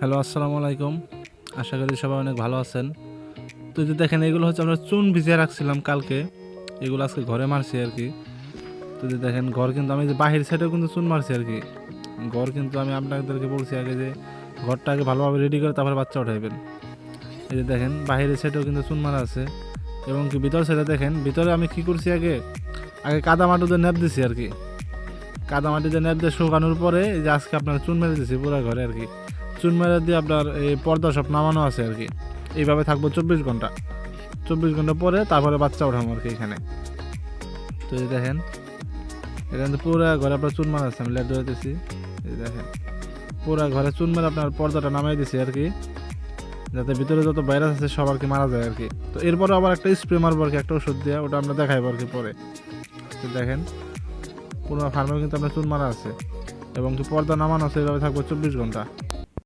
Hello, আসসালামু আলাইকুম। আশা করি সবাই অনেক ভালো আছেন। তো যে দেখেন, এগুলো হচ্ছে আমরা চুন ভিজিয়ে রাখছিলাম কালকে। এগুলো আজকে ঘরে মারছি আর কি। তো যে দেখেন, ঘর কিন্তু আমি যে বাহির সাইডেও কিন্তু চুন মারছি আর কি। ঘর কিন্তু আমি আপনাদেরকে বলছি আগে যে ঘরটা আগে ভালোভাবে রেডি করে তারপরে বাচ্চা উঠাইবেন। এই যে দেখেন, বাহিরের সাইডেও কিন্তু চুন মারা আছে। এবং কি ভিতর সাইডে দেখেন, ভিতরে আমি কি করছি আগে? আগে কাদা মাটিতে নেপ দিছি আর কি। কাদা মাটিতে নেপ দিয়ে শুকানোর পরে যে আজকে আপনার চুন মেরে দিছি পুরো ঘরে আর কি। চুন মেরে দিয়ে আপনার এই পর্দা সব নামানো আছে আর কি। এইভাবে থাকব চব্বিশ ঘণ্টা। চব্বিশ ঘণ্টা পরে তারপরে বাচ্চা ওঠাবো আর কি এখানে। তো এই দেখেন, এখানে পুরো ঘরে আপনার চুন মারা আছে, আমি লেট ধরেতেছি। এই দেখেন, পুরো ঘরে চুন আপনার পর্দাটা নামাই দিছি আর কি। যাতে ভিতরে যত ভাইরাস আছে সব আর কি মারা যায় আর কি। তো এরপরে আবার একটা স্প্রে মারবো আর কি, একটা ওষুধ দিয়ে, ওটা আমরা দেখাইবো আর কি পরে। তো দেখেন, পুরো ফার্মে কিন্তু আপনার চুন মারা আছে। এবং কি পর্দা নামানো আছে, এইভাবে থাকব চব্বিশ ঘণ্টা।